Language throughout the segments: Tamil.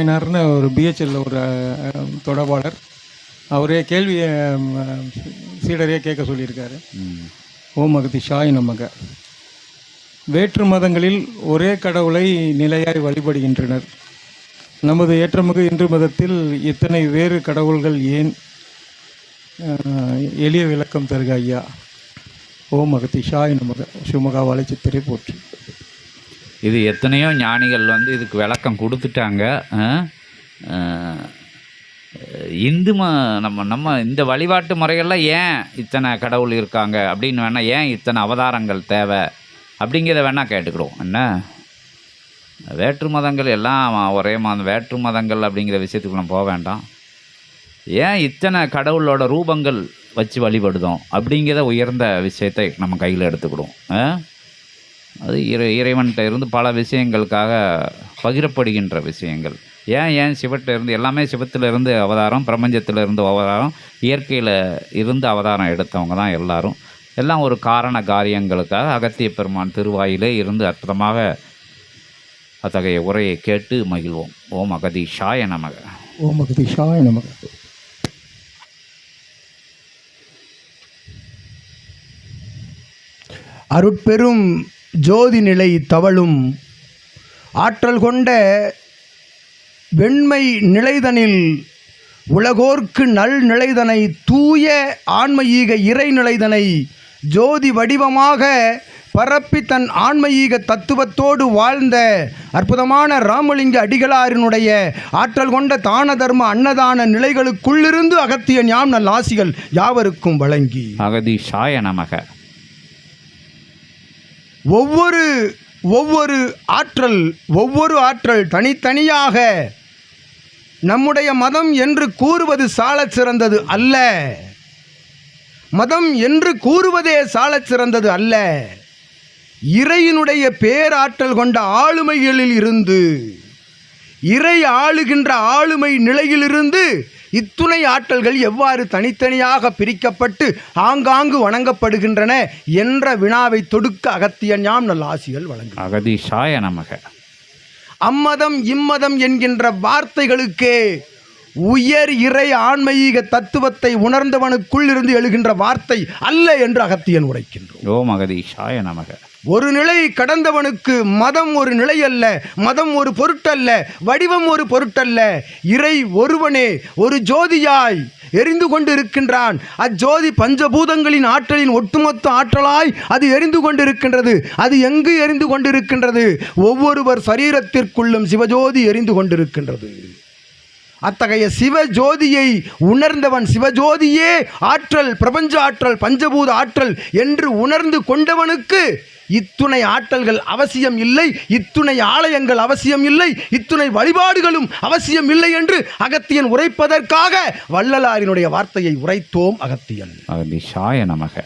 நாயனார்னு ஒரு பிஹெச்எல்ல ஒரு தொடர்பாளர். அவரே கேள்வி அஹ், சீடரே கேட்க சொல்லியிருக்காரு. ஓம் அகதி ஷாய் நமக. வேற்று மதங்களில் ஒரே கடவுளை நிலையாய் வழிபடுகின்றனர். நமது ஏற்றமிகு இந்து மதத்தில் இத்தனை வேறு கடவுள்கள் ஏன் எளிய விளக்கம் தருக ஐயா. ஓம் அகதி ஷாய் நமக. சிவமகா வளைச்சித்திரை போற்றி. இது எத்தனையோ ஞானிகள் வந்து இதுக்கு விளக்கம் கொடுத்துட்டாங்க ஆ? இந்து ம நம்ம நம்ம இந்த வழிபாட்டு முறைகளில் ஏன் இத்தனை கடவுள் இருக்காங்க அப்படின்னு வேணால் ஏன் இத்தனை அவதாரங்கள் தேவை அப்படிங்கிறத வேணால் கேட்டுக்கிடுவோம் என்ன வேற்று மதங்கள் எல்லாம் ஒரே மதம் வேற்று மதங்கள் அப்படிங்கிற விஷயத்துக்கு நம்ம போக வேண்டாம் ஏன் இத்தனை கடவுளோட ரூபங்கள் வச்சு வழிபடுதோம் அப்படிங்கிற உயர்ந்த விஷயத்தை நம்ம கையில் எடுத்துக்கிடுவோம் ஆ? அது இறை இறைவன்கிட்ட இருந்து பல விஷயங்களுக்காக பகிரப்படுகின்ற விஷயங்கள். ஏன் ஏன் சிவட்ட இருந்து எல்லாமே சிவத்தில் இருந்து அவதாரம் பிரபஞ்சத்தில் இருந்து அவதாரம் இயற்கையில் இருந்து அவதாரம் எடுத்தவங்க தான் எல்லாரும். எல்லாம் ஒரு காரண காரியங்களுக்காக அகத்திய பெருமான் திருவாயிலே இருந்து அற்புதமாக அத்தகைய உரையை கேட்டு மகிழ்வோம். ஓம் அகதீஷாய நமக. ஓம் அகதி நமக. அருட்பெரும் ஜோதி நிலை தவழும். ஆற்றல் கொண்ட வெண்மை நிலைதனில் உலகோர்க்கு நல் நிலைதனை தூய ஆன்மஈக இறை நிலைதனை ஜோதி வடிவமாக பரப்பி தன் ஆன்மஈக தத்துவத்தோடு வாழ்ந்த அற்புதமான ராமலிங்க அடிகளாரினுடைய ஆற்றல் கொண்ட தான தர்ம அன்னதான நிலைகளுக்குள்ளிருந்து அகத்திய ஞாம் நல் ஆசிகள் யாவருக்கும் வழங்கி. அகதி சாய நமக. ஒவ்வொரு ஒவ்வொரு ஆற்றல் ஒவ்வொரு ஆற்றல் தனித்தனியாக நம்முடைய மதம் என்று கூறுவது சாலச் சிறந்தது அல்ல. மதம் என்று கூறுவதே சாலச் சிறந்தது அல்ல. இறையினுடைய பேராற்றல் கொண்ட ஆளுமைகளில் இருந்து இறை ஆளுகின்ற ஆளுமை நிலையிலிருந்து இத்துணை ஆற்றல்கள் எவ்வாறு தனித்தனியாக பிரிக்கப்பட்டு ஆங்காங்கு வணங்கப்படுகின்றன என்ற வினாவை தொடுக்க அகத்தியன் யாம் நல்ல ஆசிகள் வழங்கும் அகதீஷாய நமக. அம்மதம் இம்மதம் என்கின்ற வார்த்தைகளுக்கே உயர் இறை ஆன்மீக தத்துவத்தை உணர்ந்தவனுக்குள் இருந்து எழுகின்ற வார்த்தை அல்ல என்று அகத்தியன் உரைக்கின்றோம் ஓம் அகதீஷாய நமக. ஒரு நிலை கடந்தவனுக்கு மதம் ஒரு நிலை அல்ல மதம் ஒரு பொருட்டல்ல வடிவம் ஒரு பொருட்டல்ல. இறை ஒருவனே ஒரு ஜோதியாய் எரிந்து கொண்டிருக்கின்றான். அஜோதி பஞ்சபூதங்களின் ஆற்றலின் ஒட்டுமொத்த ஆற்றலாய் அது எரிந்து கொண்டிருக்கின்றது. அது எங்கு எரிந்து கொண்டிருக்கின்றது? ஒவ்வொருவர் சரீரத்திற்குள்ளும் சிவஜோதி எரிந்து கொண்டிருக்கின்றது. அத்தகைய சிவஜோதியை உணர்ந்தவன் சிவஜோதியே ஆற்றல் பிரபஞ்ச ஆற்றல் பஞ்சபூத ஆற்றல் என்று உணர்ந்து கொண்டவனுக்கு இத்துணை ஆற்றல்கள் அவசியம் இல்லை இத்துணை ஆலயங்கள் அவசியம் இல்லை இத்துணை வழிபாடுகளும் அவசியம் இல்லை என்று அகத்தியன் உரைப்பதற்காக வள்ளலாரினுடைய வார்த்தையை உரைத்தோம் அகத்தியன். அகதீஷாய நமக.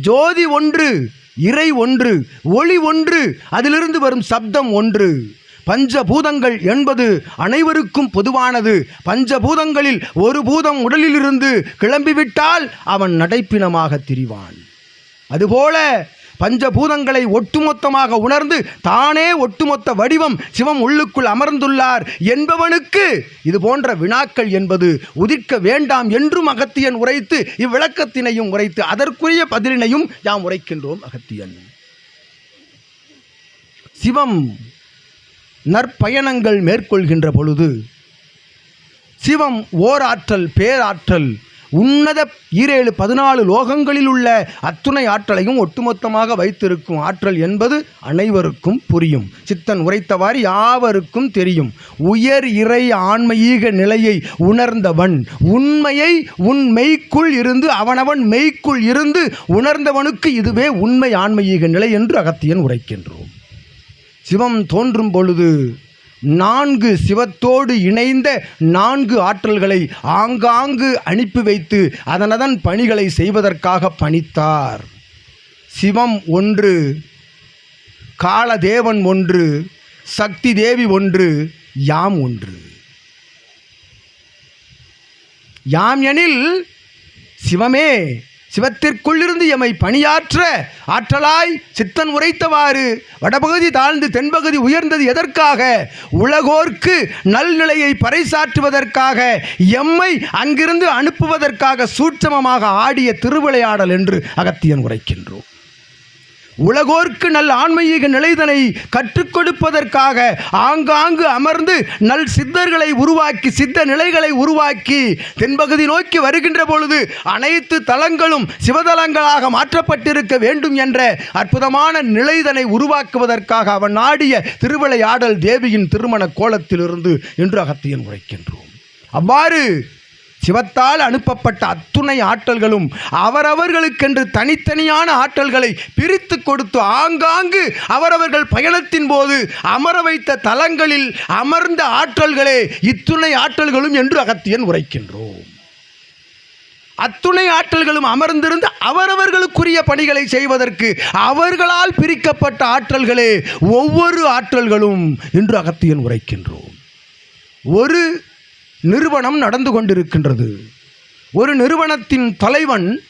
ஜோதி ஒன்று இறை ஒன்று ஒளி ஒன்று அதிலிருந்து வரும் சப்தம் ஒன்று. பஞ்சபூதங்கள் என்பது அனைவருக்கும் பொதுவானது. பஞ்சபூதங்களில் ஒரு பூதம் உடலிலிருந்து கிளம்பிவிட்டால் அவன் நடைப்பினமாக திரிவான். அதுபோல பஞ்சபூதங்களை ஒட்டுமொத்தமாக உணர்ந்து தானே ஒட்டுமொத்த வடிவம் சிவம் உள்ளுக்குள் அமர்ந்துள்ளார் என்பவனுக்கு இது போன்ற வினாக்கள் என்பது உதிர்க்க வேண்டாம் என்றும் அகத்தியன் உரைத்து இவ்விளக்கத்தினையும் உரைத்து அதற்குரிய பதிலினையும் யாம் உரைக்கின்றோம் அகத்தியன். சிவம் நற்பயணங்கள் மேற்கொள்கின்ற பொழுது சிவம் ஓராற்றல் பேராற்றல் உன்னத ஈரேழு பதினாலு லோகங்களில் உள்ள அத்துணை ஆற்றலையும் ஒட்டுமொத்தமாக வைத்திருக்கும் ஆற்றல் என்பது அனைவருக்கும் புரியும். சித்தன் உரைத்தவாறு யாவருக்கும் தெரியும். உயர் இறை ஆன்மீக நிலையை உணர்ந்தவன் உண்மையை உன் மெய்க்குள் இருந்து அவனவன் மெய்க்குள் இருந்து உணர்ந்தவனுக்கு இதுவே உண்மை ஆன்மீக நிலை என்று அகத்தியன் உரைக்கின்றோம். சிவம் தோன்றும் பொழுது நான்கு சிவத்தோடு இணைந்த நான்கு ஆற்றல்களை ஆங்காங்கு அனுப்பி வைத்து அதனதன் பணிகளை செய்வதற்காக பணித்தார். சிவம் ஒன்று காலதேவன் ஒன்று சக்தி தேவி ஒன்று யாம் ஒன்று. யாம் எனில் சிவமே சிவத்திற்குள்ளிருந்து எமை பணியாற்ற ஆற்றலாய் சித்தன் உரைத்தவாறு. வடபகுதி தாழ்ந்து தென்பகுதி உயர்ந்தது எதற்காக? உலகோர்க்கு நல்நிலையை பறைசாற்றுவதற்காக எம்மை அங்கிருந்து அனுப்புவதற்காக சூட்சமமாக ஆடிய திருவிளையாடல் என்று அகத்தியன் உரைக்கின்றோம். உலகோர்க்கு நல் ஆன்மீக நிலைதனை கற்றுக் கொடுப்பதற்காக ஆங்காங்கு அமர்ந்து நல் சித்தர்களை உருவாக்கி சித்த நிலைகளை உருவாக்கி தென்பகுதி நோக்கி வருகின்ற பொழுது அனைத்து தலங்களும் சிவதலங்களாக மாற்றப்பட்டிருக்க வேண்டும் என்ற அற்புதமான நிலைதனை உருவாக்குவதற்காக அவன் நாடிய திருவிளையாடல் தேவியின் திருமண கோலத்திலிருந்து இன்று அகத்தியன் உரைக்கின்றோம். அவ்வாறு சிவத்தால் அனுப்பப்பட்ட அத்துணை ஆற்றல்களும் அவரவர்களுக்கென்று தனித்தனியான ஆற்றல்களை பிரித்து கொடுத்து ஆங்காங்கு அவரவர்கள் பயணத்தின் போது அமர வைத்த தலங்களில் அமர்ந்த ஆற்றல்களே இத்துணை ஆற்றல்களும் என்று அகத்தியன் உரைக்கின்றோம். அத்துணை ஆற்றல்களும் அமர்ந்திருந்து அவரவர்களுக்குரிய பணிகளை செய்வதற்கு அவர்களால் பிரிக்கப்பட்ட ஆற்றல்களே ஒவ்வொரு ஆற்றல்களும் என்று அகத்தியன் உரைக்கின்றோம். ஒரு நிறுவனம் நடந்து கொண்டிருக்கின்றது. ஒரு நிறுவனத்தின் தலைவன்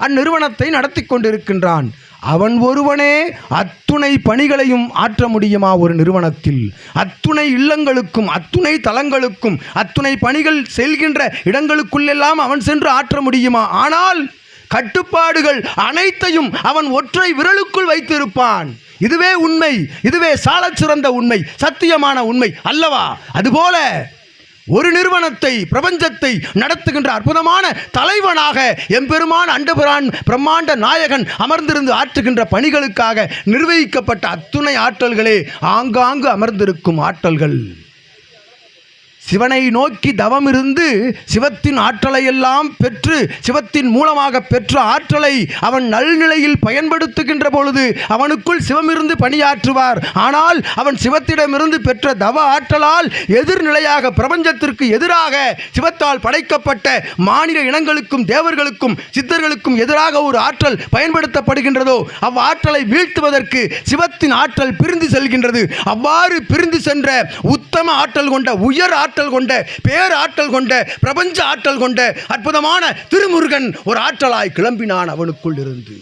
அந்நிறுவனத்தை நடத்தி கொண்டிருக்கின்றான். அவன் ஒருவனே அத்துணை பணிகளையும் ஆற்ற முடியுமா ஒரு நிறுவனத்தில்? அத்துணை இல்லங்களுக்கும் அத்துணை தலங்களுக்கும் அத்துணை பணிகள் செல்கின்ற இடங்களுக்குள்ளெல்லாம் அவன் சென்று ஆற்ற முடியுமா? ஆனால் கட்டுப்பாடுகள் அனைத்தையும் அவன் ஒற்றை விரலுக்குள் வைத்திருப்பான். இதுவே உண்மை இதுவே சாலச் சிறந்த உண்மை சத்தியமான உண்மை அல்லவா? அதுபோல ஒரு நிறுவனத்தை பிரபஞ்சத்தை நடத்துகின்ற அற்புதமான தலைவனாக எம்பெருமான் அண்டபுரான் பிரம்மாண்ட நாயகன் அமர்ந்திருந்து ஆற்றுகின்ற பணிகளுக்காக நிர்வகிக்கப்பட்ட அத்துணை ஆற்றல்களே ஆங்காங்கு அமர்ந்திருக்கும் ஆற்றல்கள். சிவனை நோக்கி தவம் இருந்து சிவத்தின் ஆற்றலை எல்லாம் பெற்று சிவத்தின் மூலமாக பெற்ற ஆற்றலை அவன் நல்நிலையில் பயன்படுத்துகின்ற பொழுது அவனுக்குள் சிவமிருந்து பணியாற்றுவார். ஆனால் அவன் சிவத்திடமிருந்து பெற்ற தவ ஆற்றலால் எதிர்நிலையாக பிரபஞ்சத்திற்கு எதிராக சிவத்தால் படைக்கப்பட்ட மாநில இனங்களுக்கும் தேவர்களுக்கும் சித்தர்களுக்கும் எதிராக ஒரு ஆற்றல் பயன்படுத்தப்படுகின்றதோ அவ்வாற்றலை வீழ்த்துவதற்கு சிவத்தின் ஆற்றல் பிரிந்து செல்கின்றது. அவ்வாறு பிரிந்து சென்ற உத்தம ஆற்றல் கொண்ட உயர் ஆற்றல் கொண்ட பேர் ஆற்றல் கொண்ட பிரபஞ்ச ஆற்றல் கொண்ட அற்புதமான திருமுருகன் ஒரு ஆற்றலாய் கிளம்பினான் அவனுக்குள் இருந்து.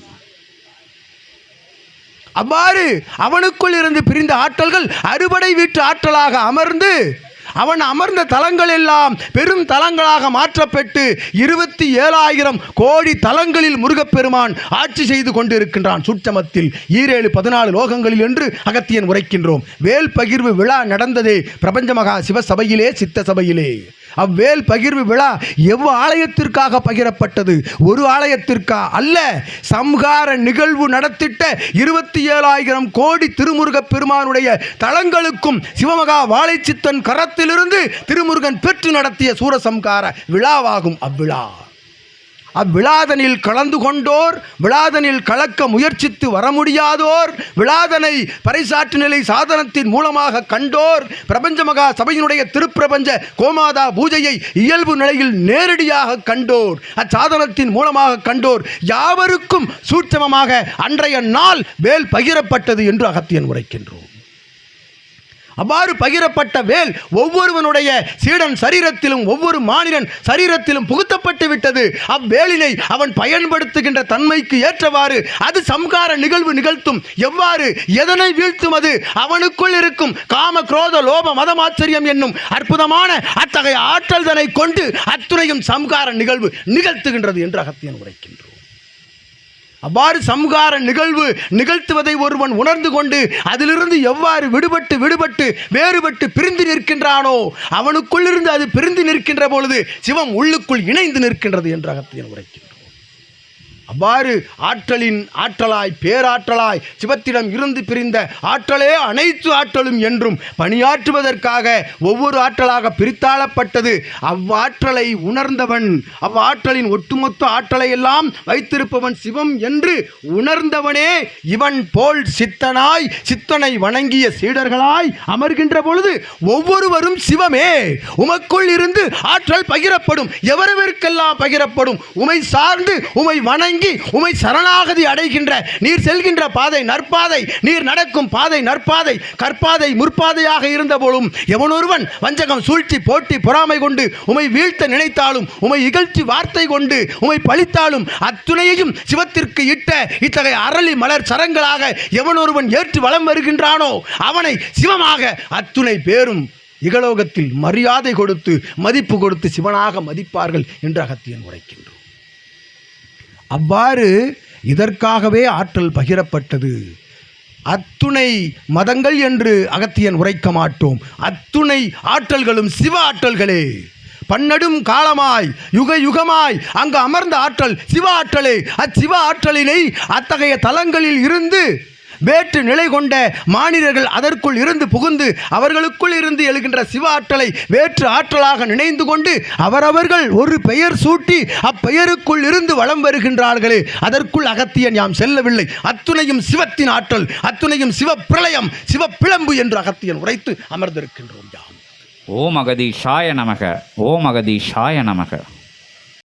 அவ்வாறு அவனுக்குள் இருந்து பிரிந்த ஆற்றல்கள் அறுபடை வீட்டு ஆற்றலாக அமர்ந்து அவன் அமர்ந்த தலங்கள் எல்லாம் பெரும் தலங்களாக மாற்றப்பட்டு இருபத்தி ஏழாயிரம் கோடி தலங்களில் முருகப்பெருமான் ஆட்சி செய்து கொண்டிருக்கின்றான். சுற்றமத்தில் ஈரேழு பதினாலு லோகங்களில் என்று அகத்தியன் உரைக்கின்றோம். வேல் பகிர்வு விழா நடந்ததே பிரபஞ்ச மகா சிவசபையிலே சித்த சபையிலே. அவ்வேல் பகிர்வு விழா எவ் ஆலயத்திற்காக பகிரப்பட்டது? ஒரு ஆலயத்திற்கா? அல்ல. சம்ஹார நிகழ்வு நடத்திட்ட இருபத்தி ஏழாயிரம் கோடி திருமுருகப் பெருமானுடைய தளங்களுக்கும் சிவமகா வாழைச்சித்தன் கரத்திலிருந்து திருமுருகன் பெற்று நடத்திய சூரசம்கார விழாவாகும் அவ்விழா. அவ்விழாதனில் கலந்து கொண்டோர் விழாதனில் கலக்க முயற்சித்து வர முடியாதோர் விழாதனை பறைசாற்று நிலை சாதனத்தின் மூலமாக கண்டோர் பிரபஞ்ச மகா சபையினுடைய திருப்பிரபஞ்ச கோமாதா பூஜையை இயல்பு நிலையில் நேரடியாக கண்டோர் அச்சாதனத்தின் மூலமாக கண்டோர் யாவருக்கும் சூட்சமமாக அன்றைய நாள் வேல் பகிரப்பட்டது என்று அகத்தியன் உரைக்கின்றோம். அவ்வாறு பகிரப்பட்ட வேல் ஒவ்வொருவனுடைய சீடன் சரீரத்திலும் ஒவ்வொரு மாநிலன் சரீரத்திலும் புகுத்தப்பட்டு விட்டது. அவ்வேலினை அவன் பயன்படுத்துகின்ற தன்மைக்கு ஏற்றவாறு அது சம்கார நிகழ்வு நிகழ்த்தும். எவ்வாறு? எதனை வீழ்த்தும் அது? அவனுக்குள் இருக்கும் காம குரோத லோப மதமாச்சரியம் என்னும் அற்புதமான அத்தகைய ஆற்றல்தனை கொண்டு அத்துணையும் சம்கார நிகழ்வு நிகழ்த்துகின்றது என்று அகத்தியன் உரைக்கின்றோம் அவ்வாறு சம்ஹார நிகழ்வு நிகழ்த்துவதை ஒருவன் உணர்ந்து கொண்டு அதிலிருந்து எவ்வாறு விடுபட்டு விடுபட்டு வேறுபட்டு பிரிந்து நிற்கின்றானோ அவனுக்குள்ளிருந்து அது பிரிந்து நிற்கின்ற பொழுது சிவம் உள்ளுக்குள் இணைந்து நிற்கின்றது என்று அகத்தியன் உரைக்கின்றோம் அவ்வாறு ஆற்றலின் ஆற்றலாய் பேராற்றலாய் சிவத்திடம் இருந்து பிரிந்த ஆற்றலே அனைத்து ஆற்றலும் என்றும் பணியாற்றுவதற்காக ஒவ்வொரு ஆற்றலாக பிரித்தாளப்பட்டது. அவ்வாற்றலை உணர்ந்தவன் அவ்வாற்றலின் ஒட்டுமொத்த ஆற்றலை எல்லாம் வைத்திருப்பவன் சிவம் என்று உணர்ந்தவனே இவன் போல் சித்தனாய் சித்தனை வணங்கிய சீடர்களாய் அமர்கின்ற பொழுது ஒவ்வொருவரும் சிவமே. உமக்குள் இருந்து ஆற்றல் பகிரப்படும் எவரவருக்கெல்லாம் பகிரப்படும் உமை சார்ந்து உமை வணங்கி வணங்கி உமை சரணாகதி அடைகின்ற நீர் செல்கின்ற பாதை நற்பாதை நீர் நடக்கும் பாதை நற்பாதை கற்பாதை முற்பாதையாக இருந்தபோதும் எவனொருவன் வஞ்சகம் சூழ்ச்சி போட்டி பொறாமை கொண்டு உமை வீழ்த்த நினைத்தாலும் உமை இகழ்ச்சி வார்த்தை கொண்டு உமை பழித்தாலும் அத்துணையையும் சிவத்திற்கு இட்ட இத்தகைய அரளி மலர் சரங்களாக எவனொருவன் ஏற்று வலம் வருகின்றானோ அவனை சிவமாக அத்துணை பேரும் இகலோகத்தில் மரியாதை கொடுத்து மதிப்பு கொடுத்து சிவனாக மதிப்பார்கள் என்று அகத்தியன் உரைக்கின்றான். அவ்வாறு இதற்காகவே ஆற்றல் பகிரப்பட்டது. அத்துணை மதங்கள் என்று அகத்தியன் உரைக்க மாட்டோம். அத்துணை ஆற்றல்களும் சிவ ஆற்றல்களே. பன்னடும் காலமாய் யுக யுகமாய் அங்கு அமர்ந்த ஆற்றல் சிவ ஆற்றலே. அச்சிவ ஆற்றலினை அத்தகைய தலங்களில் இருந்து வேற்று நிலை கொண்ட மாநிலர்கள் அதற்குள் இருந்து புகுந்து அவர்களுக்குள் இருந்து எழுகின்ற சிவ ஆற்றலை வேற்று ஆற்றலாக நினைந்து கொண்டு அவரவர்கள் ஒரு பெயர் சூட்டி அப்பெயருக்குள் இருந்து வலம் வருகின்றார்களே. அதற்குள் அகத்தியன் யாம் செல்லவில்லை. அத்துணையும் சிவத்தின் ஆற்றல் அத்துணையும் சிவப்பிரளயம் சிவப்பிளம்பு என்று அகத்தியன் உரைத்து அமர்ந்திருக்கின்றோம் யாம். ஓம் அகதீஷாய நமக ஓம் அகதீஷாய நமக.